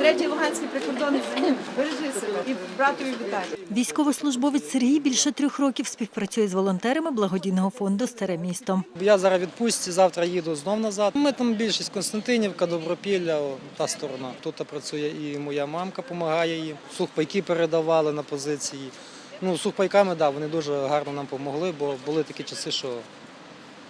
Третій Луганський прикордонний. Бережи себе і братові вітаю. Військовослужбовець Сергій більше трьох років співпрацює з волонтерами благодійного фонду Старе місто. Я зараз відпустці, завтра їду знов назад. Ми там більшість Константинівка, Добропілля, та сторона. Тут працює і моя мамка допомагає їм. Сухпайки передавали на позиції. Ну, сухпайками, да, вони дуже гарно нам допомогли, бо були такі часи, що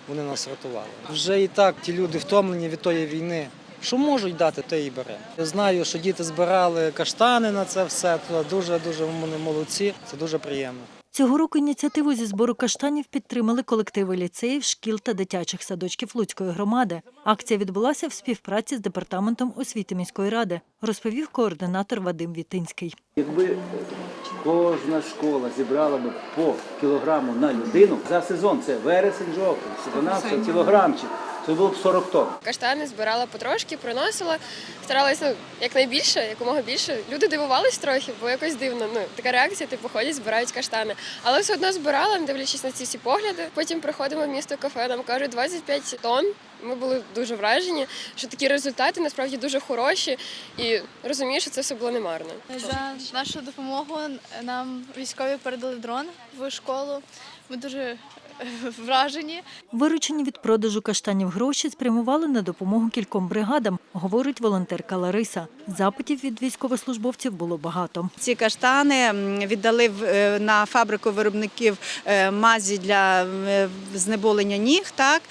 вони нас рятували. Вже і так ті люди втомлені від тої війни. Що можуть дати, те і бере. Я знаю, що діти збирали каштани на це все. Дуже-дуже вони молодці. Це дуже приємно. Цього року ініціативу зі збору каштанів підтримали колективи ліцеїв, шкіл та дитячих садочків Луцької громади. Акція відбулася в співпраці з департаментом освіти міської ради, розповів координатор Вадим Вітинський. Якби кожна школа зібрала б по кілограму на людину за сезон, це вересень, жовтень, 12 кілограмчик, це було б 40 тонн. Каштани збирала потрошки, приносила, старалася ну, якнайбільше, якомога більше. Люди дивувались трохи, бо якось дивно. Ну така реакція, типу ходять, збирають каштани. Але все одно збирала, не дивлячись на ці всі погляди. Потім приходимо в місто кафе, нам кажуть 25 тонн. Ми були дуже вражені, що такі результати насправді дуже хороші, і розумію, що це все було немарно. За нашу допомогу нам військові передали дрон в школу. Ми дуже е, вражені. Виручені від продажу каштанів гроші спрямували на допомогу кільком бригадам, говорить волонтерка Лариса. Запитів від військовослужбовців було багато. Ці каштани віддали в- е, на фабрику виробників е, мазі для знеболення ніг, так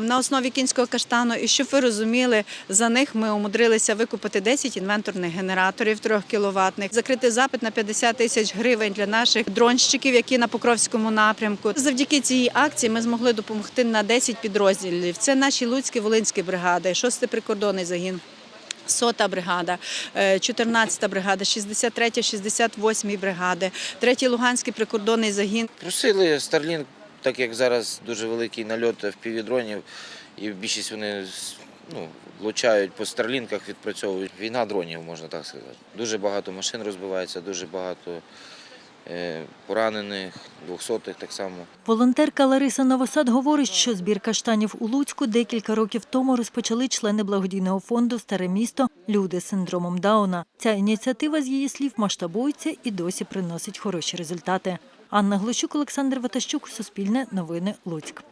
на основі кінського каштану. І щоб ви розуміли, за них ми умудрилися викупити 10 інвенторних генераторів 3 кіловатних, закрити запит на 50 тисяч гривень для наших дронщиків, які на Покровському напрямку. Завдяки цій акції ми змогли допомогти на 10 підрозділів. Це наші Луцькі Волинські бригади, 6-й прикордонний загін. Сота бригада, е, 14-та бригада, 63-я, 68-й бригади, 3-й Луганський прикордонний загін. Просили Starlink, так як зараз дуже великий нальот впівдронів, і більшість вони ну, влучають по старлінках, відпрацьовують. Війна дронів, можна так сказати. Дуже багато машин розбивається, дуже багато е, поранених, двохсотих так само. Волонтерка Лариса Новосад говорить, що збір каштанів у Луцьку декілька років тому розпочали члени благодійного фонду Старе місто Люди з синдромом Дауна. Ця ініціатива, з її слів, масштабується і досі приносить хороші результати. Анна Глущук, Олександр Ватащук, Суспільне новини Луцьк.